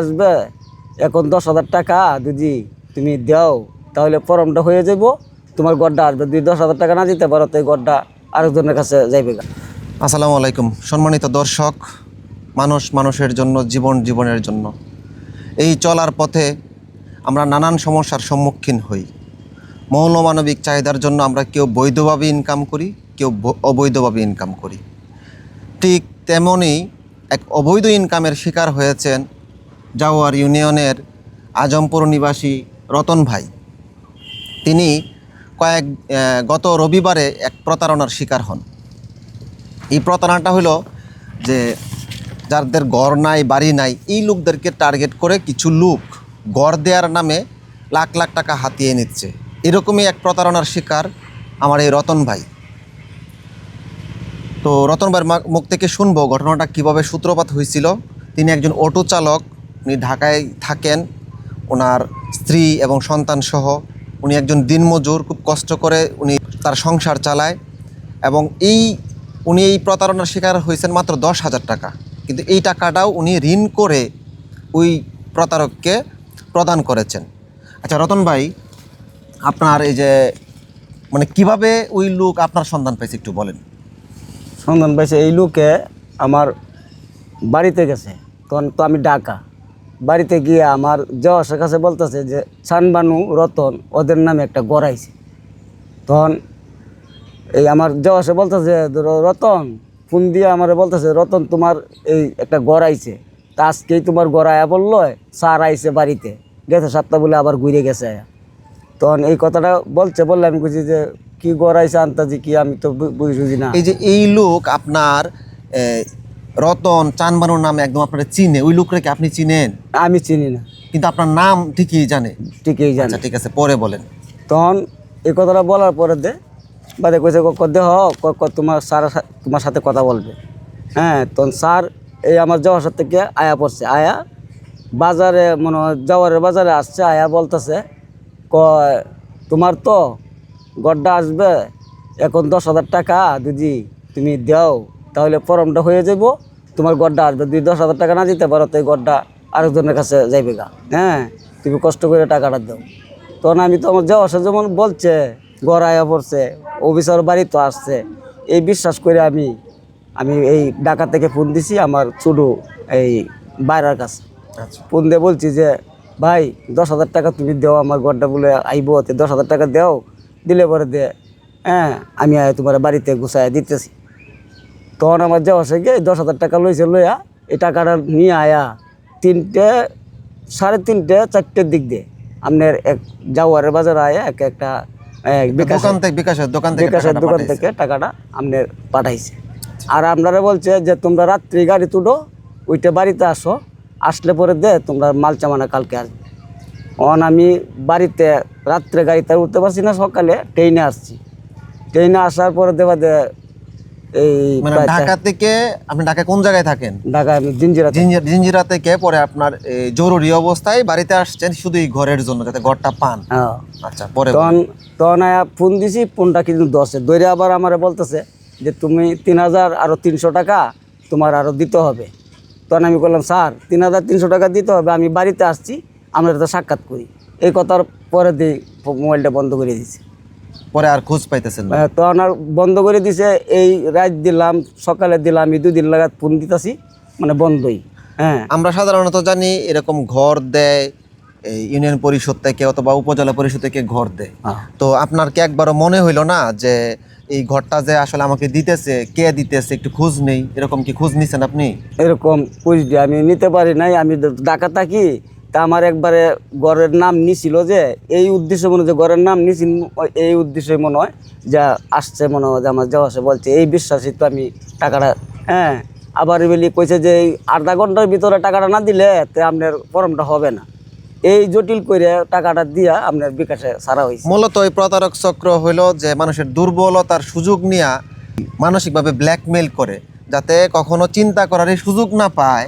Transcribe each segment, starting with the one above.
আসবে, এখন দশ হাজার টাকা, দিদি তুমি দাও, তাহলে ফর্মটা হয়ে যাব তোমার গড়টা আসবে, যদি দশ হাজার টাকা না দিতে পারো তো এই গড়টা আরেকজনের কাছে যাইবে। আসসালামু আলাইকুম। সম্মানিত দর্শক, মানুষ মানুষের জন্য, জীবন জীবনের জন্য। এই চলার পথে আমরা নানান সমস্যার সম্মুখীন হই। মৌলমানবিক চাহিদার জন্য আমরা কেউ বৈধভাবে ইনকাম করি, কেউ অবৈধভাবে ইনকাম করি। ঠিক তেমনই এক অবৈধ ইনকামের শিকার হয়েছেন জাওয়ার ইউনিয়নের আজমপুর নিবাসী রতন ভাই। তিনি কয়েক গত রবিবারে এক প্রতারণার শিকার হন। এই প্রতারণাটা হলো যে যাদের ঘর নাই, বাড়ি নাই, এই লোকদেরকে টার্গেট করে কিছু লোক ঘর দেওয়ার নামে লাখ লাখ টাকা হাতিয়ে নিচ্ছে। এরকমই এক প্রতারণার শিকার আমার এই রতন ভাই। তো রতন ভাইয়ের মুখ থেকে শুনব ঘটনাটা কীভাবে সূত্রপাত হয়েছিল। তিনি একজন অটো চালক উনি ঢাকায় থাকেন, ওনার স্ত্রী এবং সন্তান সহ। উনি একজন দিনমজুর, খুব কষ্ট করে উনি তার সংসার চালায় এবং এই, উনি এই প্রতারণার শিকার হয়েছেন মাত্র দশ হাজার টাকা। কিন্তু এই টাকাটাও উনি ঋণ করে ওই প্রতারককে প্রদান করেছেন। আচ্ছা রতন ভাই, আপনার এই যে মানে কীভাবে ওই লোক আপনার সন্ধান পাইছে একটু বলেন। সন্ধান পাইছে এই লোকে আমার বাড়িতে গেছে। তখন তো আমি ডাকা। বাড়িতে গিয়ে আমার জওয়াসের কাছে বলতেছে যে, সানবানু রতন, ওদের নামে একটা গড়াইছে তখন এই আমার জওয়াসে বলতেছে রতন, ফোন দিয়ে আমার বলতেছে, রতন, তোমার এই একটা গড়াইছে তা আজকেই তোমার গড়ায়া বলল সার আইছে বাড়িতে। গেছে সাতটা বলে আবার ঘুরে গেছে তখন এই কথাটা বলছে, বললে আমি বুঝি যে, কি গড়াইছে আন্তাজি, কি আমি তো বুঝি না। এই যে এই লোক আপনার রতন চানবানুর নামে একদম আপনারা চিনে। ওই লোকটাকে আপনি চিনেন? আমি চিনি না। কিন্তু আপনার নাম ঠিকই জানে। ঠিকই জানে। আচ্ছা ঠিক আছে পরে বলেন। তখন এই কথাটা বলার পরে দে বাদে কইছে ক- ক দেহ ক- ক- তোমার স্যার তোমার সাথে কথা বলবে। হ্যাঁ তখন স্যার এই আমার যাওয়ার সাথে থেকে আয়া পড়ছে। আয়া বাজারে মনে হয় যাওয়ারের বাজারে আসছে আয়া বলতেছে ক তোমার তো গড্ডা আসবে এখন দশ হাজার টাকা দিদি তুমি দাও তাহলে ফর্মটা হয়ে যাব তোমার গড্ডা আসবে যদি দশ হাজার টাকা না দিতে পারো তো এই গড্ডা আরেকজনের কাছে যাইবে গা। হ্যাঁ তুমি কষ্ট করে টাকাটা দাও। তখন আমি তো আমার যাওয়া আসা যেমন বলছে গড়াইয়া পড়ছে অফিসার বাড়ি তো আসছে এই বিশ্বাস করে আমি আমি এই ঢাকা থেকে ফোন দিছি আমার ছোটো এই বাইরের কাছে। আচ্ছা। ফোন দিয়ে বলছি যে ভাই দশ হাজার টাকা তুমি দেও আমার গড্ডা বলে আইব তে দশ হাজার টাকা দেও দিলে পরে দে। হ্যাঁ আমি আয় তোমার বাড়িতে গুছাই দিতেছি। তখন আমার যাওয়া সে গিয়ে দশ হাজার টাকা লইছে লইয়া এই টাকাটা নিয়ে আয়া তিনটে সাড়ে তিনটে চারটের দিক দিয়ে। আপনার এক যাওয়ারের বাজারে আয়া এক একটা দোকান থেকে বিকাশের দোকান থেকে বিকাশের দোকান থেকে টাকাটা আপনার পাঠাইছে। আর আপনারা বলছে যে তোমরা রাত্রি গাড়ি তুলো ওইটা বাড়িতে আসো আসলে পরে দে তোমরা মাল চামানা কালকে আসবে। অন আমি বাড়িতে রাত্রে গাড়িতে উঠতে পারছি না সকালে ট্রেনে আসছি। ট্রেনে আসার পরে দেবা দে এই মানে ঢাকা থেকে আপনি ঢাকা কোন জায়গায় থাকেন? ঢাকা আমি জিঞ্জিরা জিঞ্জিরা থেকে পরে আপনার এই, জরুরি অবস্থায় বাড়িতে আসছেন শুধু এই ঘরের জন্য যাতে ঘরটা পান? হ্যাঁ। আচ্ছা পরে তখন তখন ফোন দিছি ফোনটা কিন্তু দশে। দৈরে আবার আমারে বলতেছে যে তুমি তিন হাজার আরও তিনশো টাকা তোমার আরও দিতে হবে। তখন আমি বললাম স্যার তিন হাজার তিনশো টাকা দিতে হবে আমি বাড়িতে আসছি আমরা তো সাক্ষাৎ করি। এই কথার পরে দিয়ে মোবাইলটা বন্ধ করে দিছি পরে আর খোঁজ পাইতেছেন না। আহ, তখন বন্ধ করে দিছে এই রাত দিলাম সকালে দিলাম আমি দুদিন লাগাত ফোন দিতেছি মানে বন্ধই হ্যাঁ। আমরা সাধারণত জানি এরকম ঘর দেয় এই ইউনিয়ন পরিষদ থেকে অথবা উপজেলা পরিষদ থেকে ঘর দেয়। হ্যাঁ। তো আপনার কি একবারও মনে হইল না যে এই ঘরটা যে আসলে আমাকে দিতেছে কে দিতেছে একটু খোঁজ নেই? এরকম কি খোঁজ নিছেন আপনি? এরকম পুষডি আমি নিতে পারি নাই আমি ডাকা থাকি তা আমার একবারে ঘরের নাম নিছিল যে, এই উদ্দেশ্য মনে যে ঘরের নাম নিছি, এই উদ্দেশ্যে মনে হয় যা আসছে, মনে হয় যে আমার যাওয়া আসে বলছে। এই বিশ্বাসই তো আমি টাকাটা হ্যাঁ আবার বলি কইছে যে, এই আধা ঘণ্টার ভিতরে টাকাটা না দিলে তে আপনার ফর্মটা হবে না। এই জটিল করে টাকাটা দিয়া আপনার বিকাশে সারা হয়েছে মূলত এই প্রতারক চক্র হইল যে, মানুষের দুর্বলতার সুযোগ নিয়ে মানসিকভাবে ব্ল্যাকমেল করে, যাতে কখনো চিন্তা করার সুযোগ না পায়,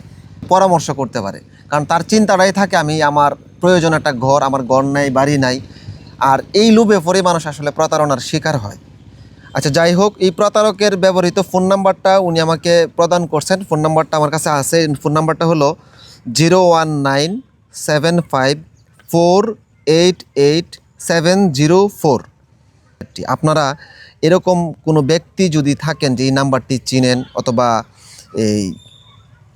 পরামর্শ করতে পারে। কারণ তার চিন্তাটাই থাকে আমি আমার প্রয়োজন একটা ঘর, আমার ঘর নাই, বাড়ি নাই। আর এই লোভে পরে মানুষ আসলে প্রতারণার শিকার হয়। আচ্ছা যাই হোক, এই প্রতারকের ব্যবহৃত ফোন নাম্বারটা উনি আমাকে প্রদান করছেন। ফোন নাম্বারটা আমার কাছে আছে। ফোন নাম্বারটা হলো zero one nine seven five four eight eight seven zero four. আপনারা এরকম কোনো ব্যক্তি যদি থাকেন যে এই নাম্বারটি চিনেন অথবা এই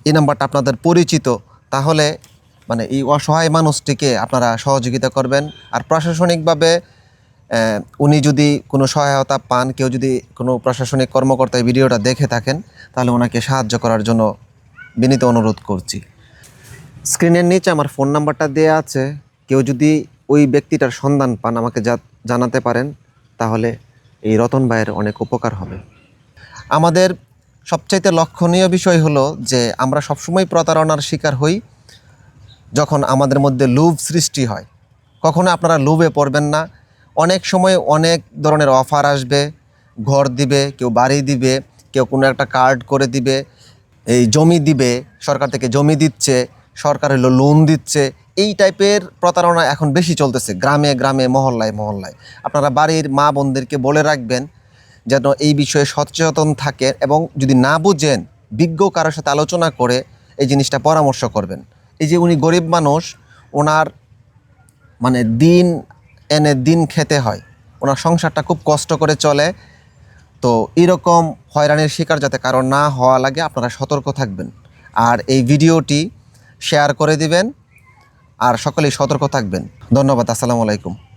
এই নাম্বারটা আপনাদের পরিচিত তাহলে মানে এই অসহায় মানুষটিকে আপনারা সহযোগিতা করবেন। আর প্রশাসনিকভাবে উনি যদি কোনো সহায়তা পান, কেউ যদি কোনো প্রশাসনিক কর্মকর্তা ভিডিওটা দেখে থাকেন, তাহলে ওনাকে সাহায্য করার জন্য বিনীত অনুরোধ করছি। স্ক্রিনের নিচে আমার ফোন নাম্বারটা দেওয়া আছে। কেউ যদি ওই ব্যক্তিটার সন্ধান পান, আমাকে জানাতে পারেন, তাহলে এই রতন ভাইয়ের অনেক উপকার হবে। আমাদের সবচাইতে লক্ষণীয় বিষয় হলো যে আমরা সবসময় প্রতারণার শিকার হই যখন আমাদের মধ্যে লোভ সৃষ্টি হয়। কখনো আপনারা লোভে পড়বেন না। অনেক সময় অনেক ধরনের অফার আসবে, ঘর দিবে, কেউ বাড়ি দিবে, কেউ কোনো একটা কার্ড করে দিবে, এই জমি দিবে, সরকার থেকে জমি দিচ্ছে, সরকার হলো লোন দিচ্ছে। এই টাইপের প্রতারণা এখন বেশি চলতেছে, গ্রামে গ্রামে, মহল্লায় মহল্লায়। আপনারা বাড়ির মা বোনদেরকে বলে রাখবেন যেন এই বিষয়ে সচেতন থাকে এবং যদি না বুঝেন, বিজ্ঞ কারোর সাথে আলোচনা করে এই জিনিসটা পরামর্শ করবেন। এই যে উনি গরিব মানুষ, ওনার মানে দিন এনে দিন খেতে হয়। ওনার সংসারটা খুব কষ্ট করে চলে। তো এরকম হয়রানির শিকার যাতে কারণ না হওয়া লাগে, আপনারা সতর্ক থাকবেন। আর এই ভিডিওটি শেয়ার করে দিবেন। আর সকলেই সতর্ক থাকবেন। ধন্যবাদ, আসসালামু আলাইকুম।